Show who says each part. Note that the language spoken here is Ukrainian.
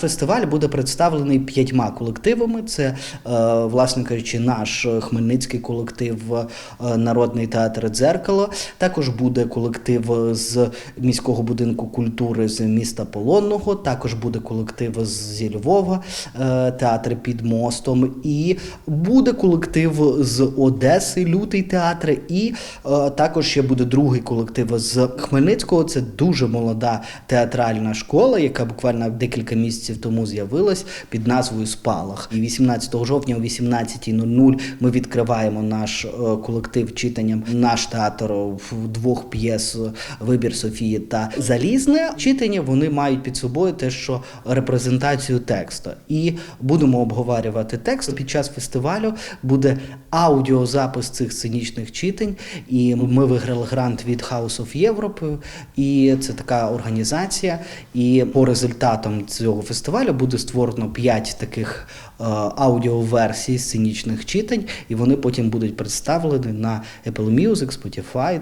Speaker 1: Фестиваль буде представлений п'ятьма колективами. Це, е, власне кажучи, наш хмельницький колектив е, Народний театр Дзеркало. Також буде колектив з міського будинку культури з міста Полонного. Також буде колектив зі Львова, е, театр під мостом. І буде колектив з Одеси, лютий театр. І також ще буде другий колектив з Хмельницького. Це дуже молода театральна школа, яка буквально декілька місяців тому з'явилась під назвою Спалах. І 18 жовтня о 18.00 ми відкриваємо наш е, колектив читанням наш театр в двох п'єс Вибір Софії та Залізне. Читання вони мають під собою те, що репрезентацію тексту. І будемо обговорювати текст. Під час фестивалю буде аудіозапис цих сценічних читань. І ми виграли грант від House of Europe. І це така організація. І по результатам цього фестивалю буде створено 5 таких е, аудіоверсій сценічних читань, і вони потім будуть представлені на Apple Music, Spotify